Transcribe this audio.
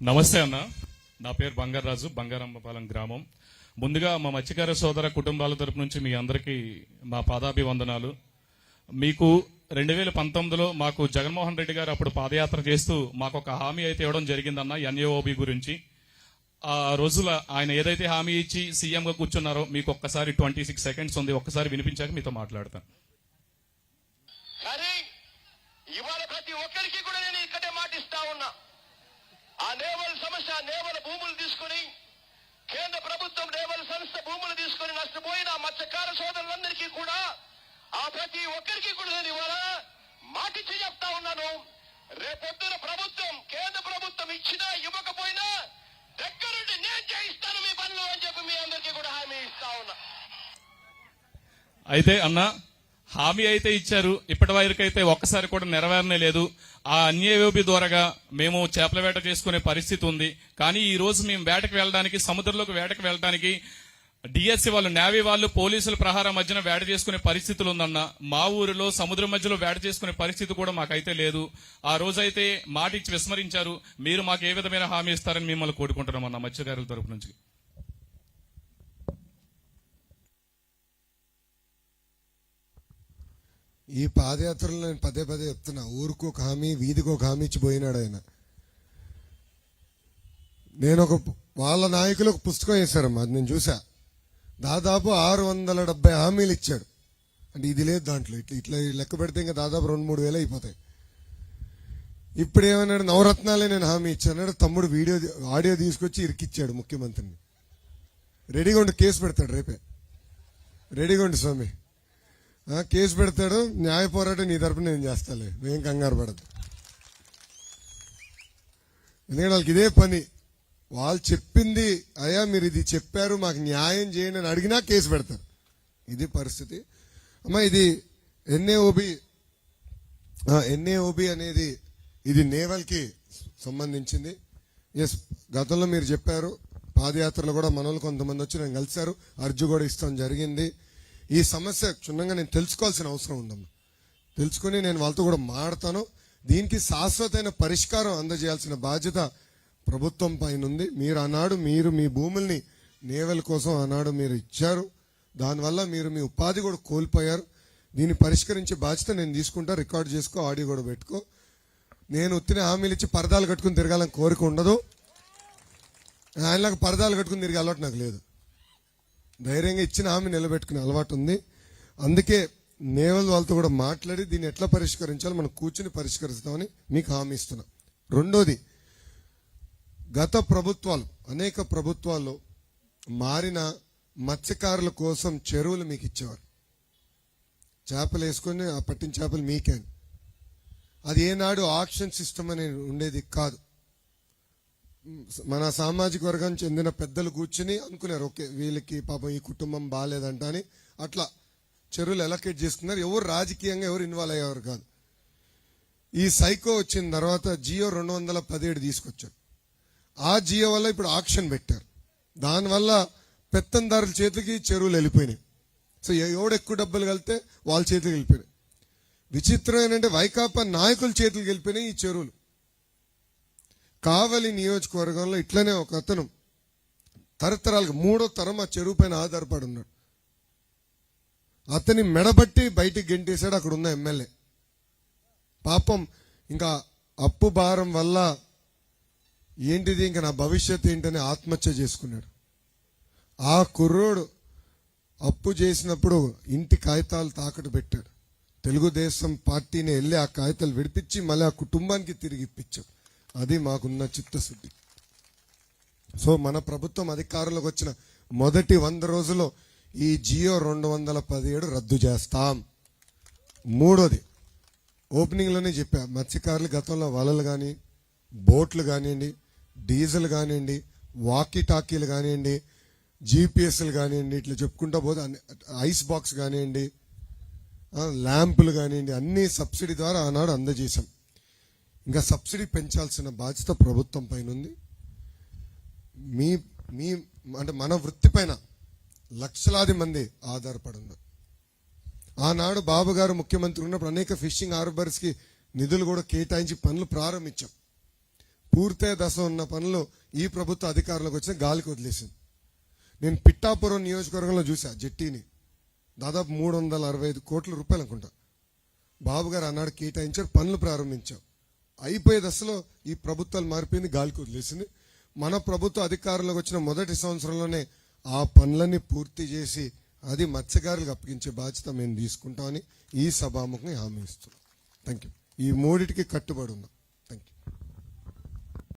నమస్తే అన్న. నా పేరు బంగారాజు బంగారమ్మపాలెం గ్రామం. ముందుగా మా మత్స్యకార సోదర కుటుంబాల తరపు నుంచి మీ అందరికీ మా పాదాభివందనాలు. మీకు రెండు వేల పంతొమ్మిదిలో మాకు జగన్మోహన్ రెడ్డి గారు అప్పుడు పాదయాత్ర చేస్తూ మాకు ఒక హామీ అయితే ఇవ్వడం జరిగిందన్న ఎన్ఏఓబి గురించి. ఆ రోజుల ఆయన ఏదైతే హామీ ఇచ్చి సీఎంగా కూర్చున్నారో మీకు ఒక్కసారి ట్వంటీ సిక్స్ సెకండ్స్ ఉంది. ఒక్కసారి వినిపించాక మీతో మాట్లాడతాను కానీ ఇవాళ ప్రతి ఒక్కరికి కూడా నేను ఇక్కడే మాటిస్తా ఉన్నా ఆ నేవల భూములు తీసుకుని కేంద్ర ప్రభుత్వం నేవల సంస్థ భూములు తీసుకుని నష్టపోయిన మత్స్యకార సోదరులందరికీ కూడా ఆ ప్రతి ఒక్కరికి కూడా నేను ఇవాళ మాటిచ్చి చెప్తా ఉన్నాను. రేపొద్దున ప్రభుత్వం కేంద్ర ప్రభుత్వం ఇచ్చినా ఇవ్వకపోయినా దగ్గరుండి నేను చేయిస్తాను మీ పనులు అని చెప్పి మీ అందరికీ కూడా హామీ ఇస్తా ఉన్నా. అయితే అన్నా హామీ అయితే ఇచ్చారు. ఇప్పటి వరకైతే ఒక్కసారి కూడా నెరవేరనే లేదు. ఆ అన్యయోబి ద్వారాగా మేము చేపల వేట చేసుకునే పరిస్థితి ఉంది. కానీ ఈ రోజు మేము వేటకు వెళ్ళడానికి సముద్రంలోకి వేటకు వెళ్ళడానికి డిఎస్సి వాళ్ళు నేవీ వాళ్ళు పోలీసుల ప్రహారం మధ్యన వేట చేసుకునే పరిస్థితులు ఉందన్న మా ఊరిలో సముద్రం మధ్యలో వేట చేసుకునే పరిస్థితి కూడా మాకైతే లేదు. ఆ రోజైతే మాట ఇచ్చి విస్మరించారు. మీరు మాకు ఏ విధమైన హామీ ఇస్తారని మిమ్మల్ని కోరుకుంటున్నాం అన్న మత్స్యకారుల తరపు నుంచి. ఈ పాదయాత్రలో నేను పదే పదే చెప్తున్నా. ఊరికి ఒక హామీ వీధికి ఒక హామీ ఇచ్చి పోయినాడు ఆయన. నేను ఒక వాళ్ళ నాయకులు ఒక పుస్తకం వేశారమ్మా అది నేను చూసా దాదాపు ఆరు వందల డెబ్బై హామీలు ఇచ్చాడు. అంటే ఇది లేదు దాంట్లో ఇట్లా ఇట్లా లెక్క పెడితే ఇంకా దాదాపు రెండు మూడు వేలు అయిపోతాయి. ఇప్పుడు ఏమన్నాడు నవరత్నాలే నేను హామీ ఇచ్చాను తమ్ముడు వీడియో ఆడియో తీసుకొచ్చి ఇరికిచ్చాడు ముఖ్యమంత్రిని. రెడీగా ఉండి కేసు పెడతాడు రేపే. రెడీగా ఉండి స్వామి. కేసు పెడతాడు. న్యాయ పోరాటం నీ తరపున నేను చేస్తాలే. నువ్వేం కంగారు పడదు ఎందుకంటే వాళ్ళకి ఇదే పని. వాళ్ళు చెప్పింది అయ్యా మీరు ఇది చెప్పారు మాకు న్యాయం చేయండి అని అడిగినా కేసు పెడతారు. ఇది పరిస్థితి. అమ్మా ఇది ఎన్ఏఓబి ఎన్ఏఓబి అనేది ఇది నేవల్కి సంబంధించింది. ఎస్ గతంలో మీరు చెప్పారు. పాదయాత్రలో కూడా మనోళ్ళు కొంతమంది వచ్చి నేను కలిశారు. అర్జు కూడా ఇస్తాం జరిగింది. ఈ సమస్య క్షుణ్ణంగా నేను తెలుసుకోవాల్సిన అవసరం ఉందమ్మా. తెలుసుకుని నేను వాళ్ళతో కూడా మాడతాను. దీనికి శాశ్వతమైన పరిష్కారం అందజేయాల్సిన బాధ్యత ప్రభుత్వం పైన ఉంది. మీరు ఆనాడు మీరు మీ భూముల్ని నేవల కోసం ఆనాడు మీరు ఇచ్చారు. దానివల్ల మీరు మీ ఉపాధి కూడా కోల్పోయారు. దీన్ని పరిష్కరించే బాధ్యత నేను తీసుకుంటా. రికార్డ్ చేసుకో ఆడియో కూడా పెట్టుకో. నేను ఉత్తిన హామీలు ఇచ్చి పరదాలు కట్టుకుని తిరగాలని కోరిక ఉండదు. ఆయనలాగా పరదాలు కట్టుకుని తిరిగే అలవాటు నాకు లేదు. ధైర్యంగా ఇచ్చిన హామీ నిలబెట్టుకునే అలవాటు ఉంది. అందుకే నేవల్ వాళ్ళతో కూడా మాట్లాడి దీన్ని ఎట్లా పరిష్కరించాలో మనం కూర్చుని పరిష్కరిస్తామని మీకు హామీ ఇస్తున్నా. రెండోది గత ప్రభుత్వాలు అనేక ప్రభుత్వాలు మారిన మత్స్యకారుల కోసం చెరువులు మీకు ఇచ్చేవారు. చేపలు వేసుకొని ఆ పట్టిన చేపలు మీకే అని. అది ఏనాడు ఆప్షన్ సిస్టమ్ అనేది ఉండేది కాదు. మన సామాజిక వర్గానికి చెందిన పెద్దలు కూర్చుని అనుకున్నారు ఓకే వీళ్ళకి పాపం ఈ కుటుంబం బాగాలేదంట అని. అట్లా చెరువులు ఎలకేట్ చేసుకున్నారు. ఎవరు రాజకీయంగా ఎవరు ఇన్వాల్వ్ అయ్యేవారు కాదు. ఈ సైకో వచ్చిన తర్వాత జియో రెండు వందల పదిహేడు తీసుకొచ్చారు ఆ జియో వల్ల ఇప్పుడు ఆక్షన్ పెట్టారు. దానివల్ల పెత్తందారుల చేతికి చెరువులు వెళ్ళిపోయినాయి. సో ఎవడు ఎక్కువ డబ్బులు కలితే వాళ్ళ చేతికి వెళ్ళిపోయినాయి. విచిత్రం ఏంటంటే వైకాపా నాయకుల చేతులు వెళ్ళిపోయినాయి ఈ చెరువులు. కావలి నియోజకవర్గంలో ఇట్లనే ఒక అతను తరతరాలకు మూడో తరం ఆ చెరువు పైన ఆధారపడి ఉన్నాడు అతని మెడబట్టి బయటికి గెంటేశాడు అక్కడ ఉన్న ఎమ్మెల్యే. పాపం ఇంకా అప్పు భారం వల్ల ఏంటిది ఇంకా నా భవిష్యత్ ఏంటని ఆత్మహత్య చేసుకున్నాడు. ఆ కుర్రోడు అప్పు చేసినప్పుడు ఇంటి కాగితాలు తాకట్టు పెట్టాడు. తెలుగుదేశం పార్టీని వెళ్ళి ఆ కాగితాలు విడిపించి మళ్ళీ ఆ కుటుంబానికి తిరిగి ఇప్పించాడు. అది మాకున్న చిత్తశుద్ధి. సో మన ప్రభుత్వం అధికారులకు వచ్చిన మొదటి వంద రోజుల్లో ఈ జియో రెండు వందల పదిహేడు రద్దు చేస్తాం. మూడోది ఓపెనింగ్లోనే చెప్పా మత్స్యకారులు గతంలో వలలు కానీ బోట్లు కానివ్వండి డీజిల్ కానివ్వండి వాకీ టాకీలు కానివ్వండి జీపీఎస్లు కానివ్వండి ఇట్లా చెప్పుకుంటా పోతే ఐస్ బాక్స్ కానివ్వండి ల్యాంపులు కానివ్వండి అన్ని సబ్సిడీ ద్వారా ఆనాడు అందజేశాం. ఇంకా సబ్సిడీ పెంచాల్సిన బాధ్యత ప్రభుత్వం పైన ఉంది. మీ మీ అంటే మన వృత్తి పైన లక్షలాది మంది ఆధారపడి ఉన్నారు ఆనాడు బాబు గారు ముఖ్యమంత్రి ఉన్నప్పుడు అనేక ఫిషింగ్ హార్బర్స్కి నిధులు కూడా కేటాయించి పనులు ప్రారంభించాం. పూర్తయ్యే దశ ఉన్న పనులు ఈ ప్రభుత్వ అధికారులకు వచ్చిన గాలికి వదిలేసింది. నేను పిట్టాపురం నియోజకవర్గంలో చూసా జెట్టీని. దాదాపు మూడు వందల అరవై ఐదు కోట్ల రూపాయలు అనుకుంటా. బాబు గారు ఆనాడు కేటాయించారు పనులు ప్రారంభించాం. అయిపోయే దశలో ఈ ప్రభుత్వాలు మారిపోయింది గాలికి వదిలేసింది. మన ప్రభుత్వ అధికారులకు వచ్చిన మొదటి సంవత్సరంలోనే ఆ పనులన్నీ పూర్తి చేసి అది మత్స్యకారులకు అప్పగించే బాధ్యత మేము తీసుకుంటామని ఈ సభాముఖంగా హామీ ఇస్తున్నాం. థ్యాంక్ యూ ఈ మూడిటికి కట్టుబడి ఉన్నాం.